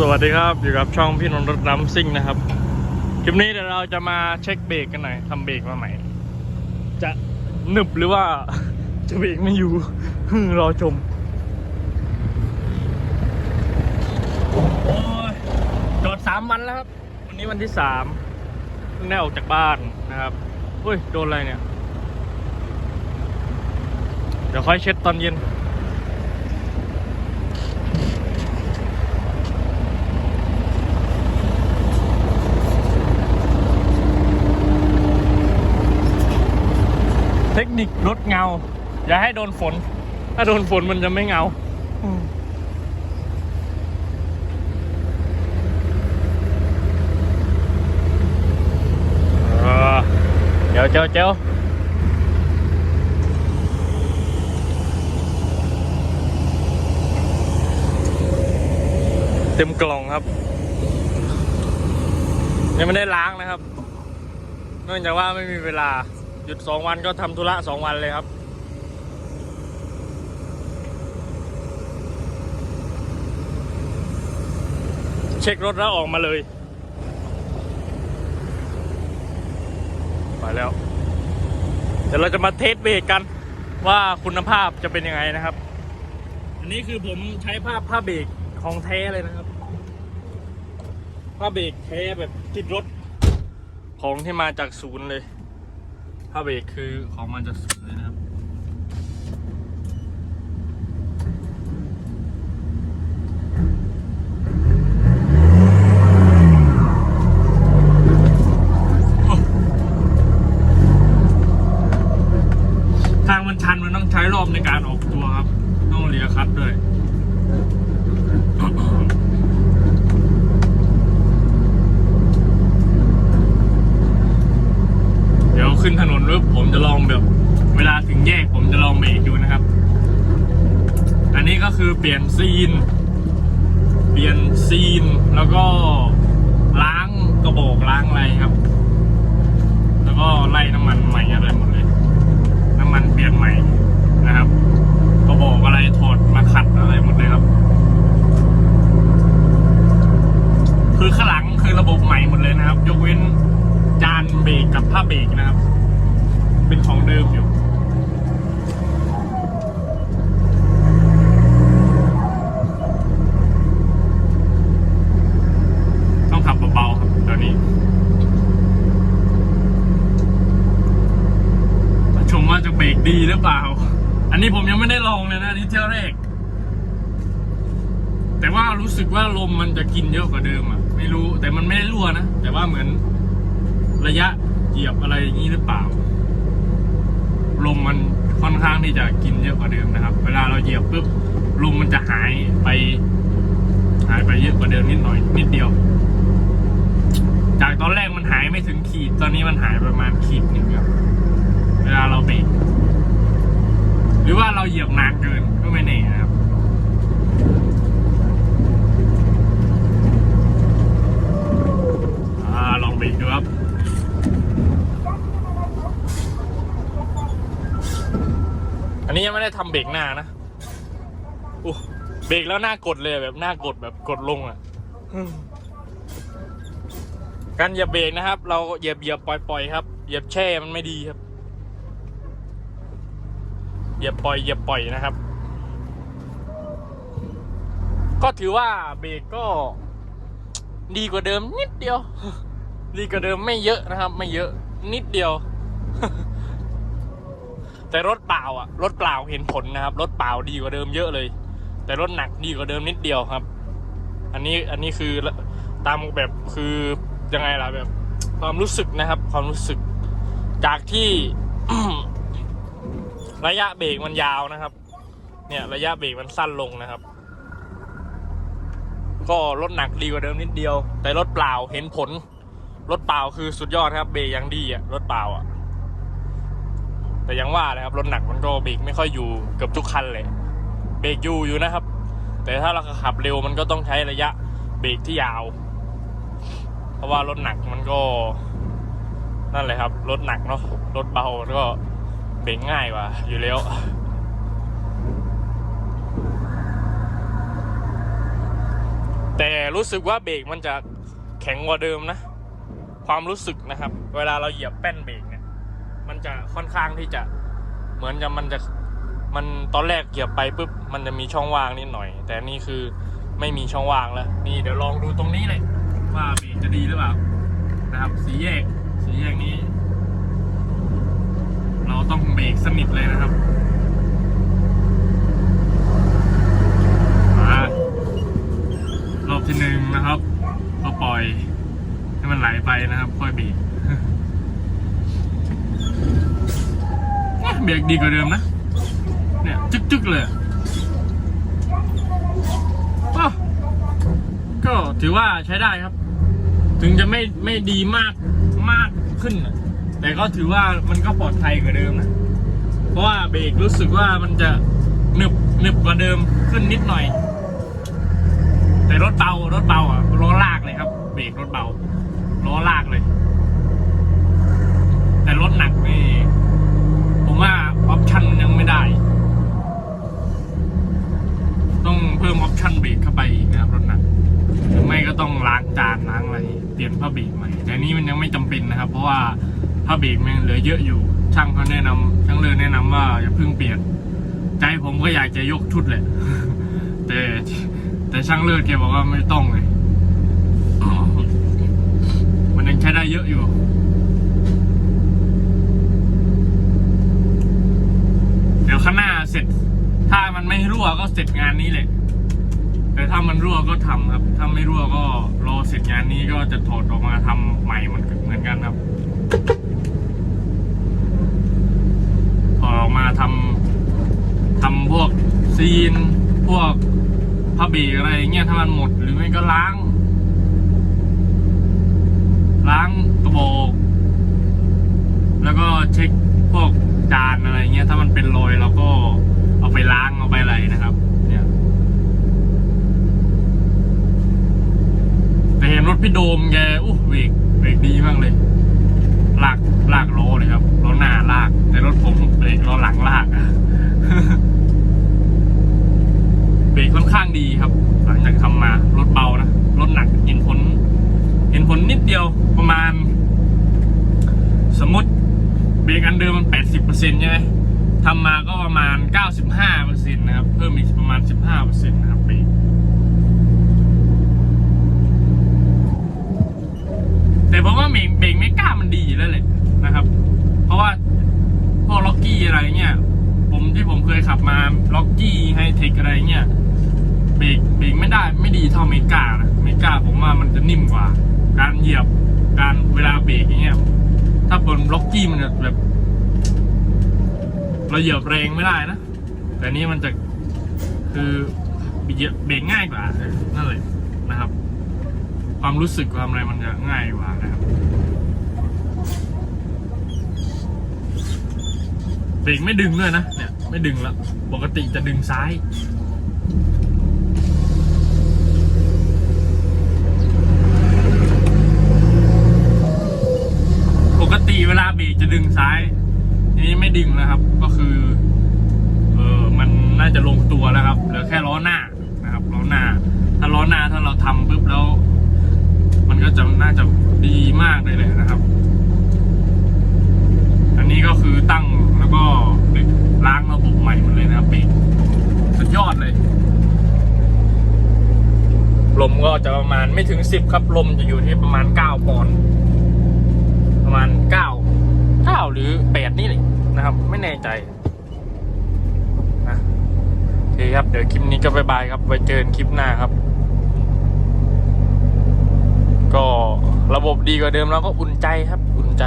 สวัสดีครับ อยู่กับช่องพี่นนท์รถน้ำซิ่งนะครับ คลิปนี้เดี๋ยวเราจะมาเช็คเบรกกันหน่อยทำเบรกมาใหม่ จะหนึบหรือว่าจะเบรกไม่อยู่รอชมโอ้ยจอดสามวันแล้วครับ วันนี้วันที่สามเพิ่งได้ออกจากบ้านนะครับอุ้ย โดนอะไรเนี่ย เดี๋ยวค่อยเช็ดตอนเย็น เทคนิคลดเงา อย่าให้โดนฝน ถ้าโดนฝนมันจะไม่เงาเออเดี๋ยวเจ้าเจ้าเต็มกล่องครับ ยังไม่ได้ล้างนะครับ เนื่องจากว่าไม่มีเวลา หยุดสองวันก็ทำธุระสองวันเลยครับ เช็ครถแล้วออกมาเลย ไปแล้ว เดี๋ยวเราจะมาเทสเบรกกันว่าคุณภาพจะเป็นยังไงนะครับ อันนี้คือผมใช้ผ้าผ้าเบรกของแท้เลยนะครับผ้าเบรกแท้แบบติดรถของที่มาจากศูนย์เลย ผ้าเบรกคือของมาจากศูนย์เลยนะครับ ทางมันชันมันต้องใช้รอบในการออกตัวครับ ต้องเลียคัดด้วยเดี๋ยวขึ้นถนน ปุ๊บผมจะลองแบบ เวลาถึงแยกผมจะลองเบรกดูนะครับ อันนี้ก็คือเปลี่ยนซีน เปลี่ยนซีนแล้วก็ล้างกระบอกล้างอะไรครับ แล้วก็ไล่น้ำมันใหม่อะไรหมดเลย น้ำมันเปลี่ยนใหม่นะครับกระบอกอะไรถอดมาขัดอะไรหมดเลยครับ คือข้างหลังคือระบบใหม่หมดเลยนะครับ ยกเว้นจานเบรกกับผ้าเบรกนะครับ เป็นของเดิมอยู่ต้องขับเบาๆครับเดี๋ยวนี้ชมว่าจะเบรกดีหรือเปล่า อันนี้ผมยังไม่ได้ลองเลยนะนี่เที่ยวแรก แต่ว่ารู้สึกว่าลมมันจะกินเยอะกว่าเดิมอะ ไม่รู้แต่มันไม่ได้รั่วนะ แต่ว่าเหมือนระยะเหยียบอะไรอย่างนี้หรือเปล่า ลมมันค่อนข้างที่จะกินเยอะกว่าเดิมนะครับ เวลาเราเหยียบปุ๊บลมมันจะหายไป หายไปเยอะกว่าเดิมนิดหน่อยนิดเดียว จากตอนแรกมันหายไม่ถึงขีด ตอนนี้มันหายประมาณขีดหนึ่งครับเวลาเราเบรกหรือว่าเราเหยียบนานเกินก็ไม่แน่นะครับ อ่า ลองเบรกดูครับ อันนี้ยัง ได้ทำเบรกหน้านะอู้เบรกแล้วหน้ากดเลยแบบหน้ากดแบบกดลงอะการเหยียบเบรกนะครับ เราเหยียบเหยียบปล่อยปล่อยครับเหยียบแช่มันไม่ดีครับเหยียบปล่อยเหยียบปล่อยนะครับ ก็ถือว่าเบรกก็ ดีกว่าเดิมนิดเดียว ดีกว่าเดิมไม่เยอะนะครับ ไม่เยอะนิดเดียว แต่รถเปล่าอะรถเปล่าเห็นผลนะครับ รถเปล่าดีกว่าเดิมเยอะเลย แต่รถหนักดีกว่าเดิมนิดเดียวครับ อันนี้อันนี้คือตามแบบคือยังไงล่ะแบบ ความรู้สึกนะครับ ความรู้สึกจากที่ระยะเบรกมันยาวนะครับ เนี่ยระยะเบรกมันสั้นลงนะครับ ก็รถหนักดีกว่าเดิมนิดเดียว แต่รถเปล่าเห็นผลรถเปล่าคือสุดยอดครับ เบรกยังดีอะรถเปล่าอะ แต่ยังว่าเลยครับรถหนักมันก็เบรกไม่ค่อยอยู่เกือบทุกคันเลยเบรกอยู่อยู่นะครับ แต่ถ้าเราขับเร็วมันก็ต้องใช้ระยะเบรกที่ยาว เพราะว่ารถหนักมันก็ นั่นแหละครับรถหนักเนาะรถเบาก็เบรกง่ายกว่า อยู่แล้วแต่รู้สึกว่าเบรกมันจะแข็งกว่าเดิมนะ ความรู้สึกนะครับ เวลาเราเหยียบแป้นเบรก มันจะค่อนข้างที่จะเหมือนจะมันจะมันตอนแรกเหยียบไปปุ๊บมันจะมีช่องว่างนิดหน่อย แต่นี่คือไม่มีช่องว่างแล้ว นี่เดี๋ยวลองดูตรงนี้เลย ว่าเบรกจะดีหรือเปล่านะครับ สีแยก สีแยกนี้ เราต้องเบรกสนิทเลยนะครับมารอบที่หนึ่งนะครับ ก็ปล่อยให้มันไหลไปนะครับ ค่อยเบ เบรกดีกว่าเดิมนะ เนี่ยจึกๆเลยก็ถือว่าใช้ได้ครับ ถึงจะไม่ไม่ดีมากมากขึ้นแต่ก็ถือว่ามันก็ปลอดภัยกว่าเดิมนะ เพราะว่าเบรกรู้สึกว่ามันจะหนึบหนึบกว่าเดิมขึ้นนิดหน่อย แต่รถเบารถเบาอะล้อลากเลยครับ เบรกรถเบาล้อลากเลย แต่รถหนักนี่ ผมว่าออปชันมันยังไม่ได้ ต้องเพิ่มออปชันเบรกเข้าไปอีกนะครับรถหนักหรือไม่ก็ต้องล้างจานล้างอะไร เปลี่ยนผ้าเบรกใหม่ แต่นี้มัน ยังไม่จำเป็นนะครับ เพราะว่าผ้าเบรกมันยังเหลือเยอะอยู่ ช่างเขาแนะนำช่างเลือแนะนำว่าอย่าเพิ่งเปลี่ยน ใจผมก็อยากจะยกชุดแหละ แต่แต่ช่างเลือดแกบอกว่าไม่ต้องเลยมันยังใช้ได้เยอะอยู่เดี๋ยวข้างหน้าเสร็จ ถ้ามันไม่รั่วก็เสร็จงานนี้แหละ แต่ถ้ามันรั่วก็ทำครับ ถ้าไม่รั่วก็รอเสร็จงานนี้ก็จะถอดออกมาทำใหม่มันเหมือนกันครับ ถอดออกมาทำทำพวกซีน พวกผ้าเบรกอะไรเงี้ยถ้ามันหมดหรือไม่ก็ล้าง ล้างกระบอกแล้วก็เช็คพวกจานอะไรเงี้ย ถ้ามันเป็นรอยเราก็เอาไปล้างเอาไปอะไรนะครับ เนี่ย แต่เห็น รถพี่โดมแกอู้เบรกเบรกดีมากเลย ลากลากล้อเลยครับล้อหน้าลาก แต่รถผมเบรกล้อหลังลากอะเบรกค่อนข้างดีครับ หลังจากทำมารถเบานะรถหนักเห็นผล เห็นผลนิดเดียวประมาณ สมมติเบรกอันเดิมมัน 80%ใช่ไหมทำมาก็ประมาณ 95%นะครับ เพิ่มอีกประมาณ 15%นะครับเบรก แต่ผมว่าเบรกเบรกไม่กล้ามันดีแล้วแหละนะครับ เพราะว่าพวกล็อกกี้อะไรเงี้ย ผมที่ผมเคยขับมาล็อกกี้ไฮเทคอะไรเงี้ยเบรกเบรกไม่ได้ไม่ดีเท่าเมกานะเมกาผมว่ามันจะนิ่มกว่า การเหยียบการเวลาเบรกอย่างเงี้ย ถ้าบนล็อกกี้มันจะแบบ เราเหยียบแรงไม่ได้นะ แต่นี้มันจะคือเบรกง่ายกว่านั่นแหละนะครับ ความรู้สึกความอะไรมันจะง่ายกว่านะครับเบรกไม่ดึงด้วยนะเนี่ยไม่ดึงแล้วปกติจะดึงซ้ายปกติเวลาเบรกจะดึงซ้าย นี้ไม่ดึงแล้วครับ ก็คือ เออมันน่าจะลงตัวแล้วครับ เหลือแค่ล้อหน้านะครับล้อหน้า ถ้าล้อหน้าถ้าเราทำปุ๊บแล้ว มันก็จะน่าจะดีมากเลยแหละนะครับ อันนี้ก็คือตั้งแล้วก็ล้างระบบใหม่หมดเลยนะครับเบรกสุดยอดเลย ลมก็จะประมาณไม่ถึงสิบครับ ลมจะอยู่ที่ประมาณเก้าปอนด์ประมาณเก้าเก้าหรือแปดนี่แหละนะครับ ไม่แน่ใจนะโอเคครับ เดี๋ยวคลิปนี้ก็บายบายครับ ไว้เจอกันคลิปหน้าครับ ก็ ระบบดีกว่าเดิมแล้วก็อุ่นใจครับ อุ่นใจ